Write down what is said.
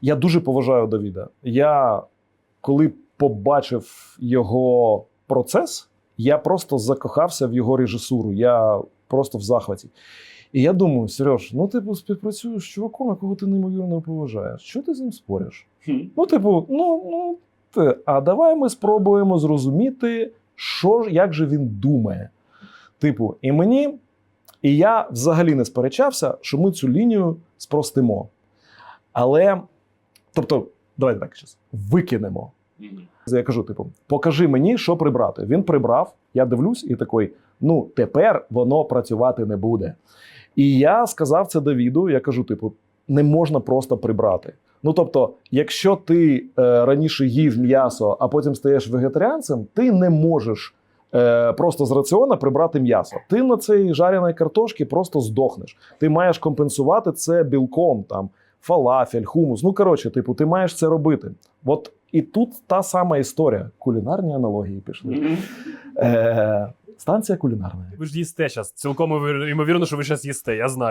Я дуже поважаю Давіда. Я коли побачив його процес, я просто закохався в його режисуру. Я просто в захваті. І я думаю, Сереж, ну ти співпрацюєш з чуваком, якого ти неймовірно поважаєш. Що ти з ним спориш? Ну, типу, ну, ну ти, а давай ми спробуємо зрозуміти, що як же він думає. Типу, і мені, і я взагалі не сперечався, що ми цю лінію спростимо. Але, тобто, давайте так щас, викинемо. Я кажу: типу, покажи мені, що прибрати. Він прибрав, я дивлюсь, і такий: ну, тепер воно працювати не буде. І я сказав це Давіду. Я кажу: типу, не можна просто прибрати. Ну тобто, якщо ти е, раніше їв м'ясо, а потім стаєш вегетаріанцем, ти не можеш е, просто з раціона прибрати м'ясо. Ти на цій жареної картошки просто здохнеш. Ти маєш компенсувати це білком, там фалафель, хумус. Ну коротше, типу, ти маєш це робити. От і тут та сама історія. Кулінарні аналогії пішли. Е, станція кулінарна. Ви ж їсте зараз. Цілком імовірно, що ви зараз їсте, я знаю.